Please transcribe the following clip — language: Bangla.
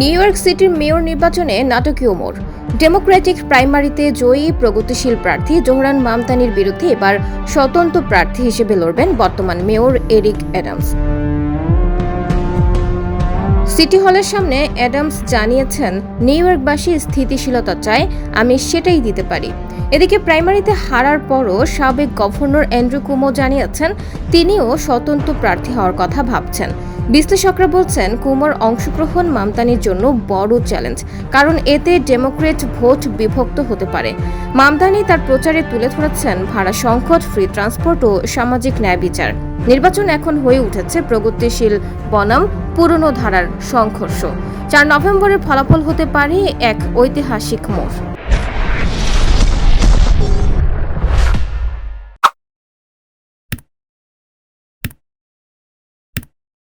নিউ ইয়র্ক সিটির মেয়র নির্বাচনে নাটকীয় মোড়। ডেমোক্রেটিক প্রাইমারিতে জয়ী প্রগতিশীল প্রার্থী জোহরান মামতানির বিরুদ্ধে এবার স্বতন্ত্র প্রার্থী হিসেবে লড়বেন বর্তমান মেয়র এরিক অ্যাডামস। সিটি হলের সামনে অ্যাডামস জানিয়েছেন, নিউ ইয়র্কবাসী স্থিতিশীলতা চায়, আমি সেটাই দিতে পারি। এদিকে প্রাইমারিতে হারার পরও সাবেক গভর্নর অ্যান্ড্রু কুমো জানিয়েছেন, তিনিও স্বতন্ত্র প্রার্থী হওয়ার কথা ভাবছেন। বিশ্লেষকরা বলছেন, কুমার অংশগ্রহণ মামতানির জন্য বড় চ্যালেঞ্জ, কারণ এতে ডেমোক্রেট ভোট বিভক্ত হতে পারে। মামদানি তার প্রচারে তুলে ধরেছেন ভাড়া সংকট, ফ্রি ট্রান্সপোর্ট ও সামাজিক ন্যায় বিচার। নির্বাচন এখন হয়ে উঠেছে প্রগতিশীল বনাম, পুরনো ধারার সংঘর্ষ। চার নভেম্বরের ফলাফল হতে পারে এক ঐতিহাসিক মোড়।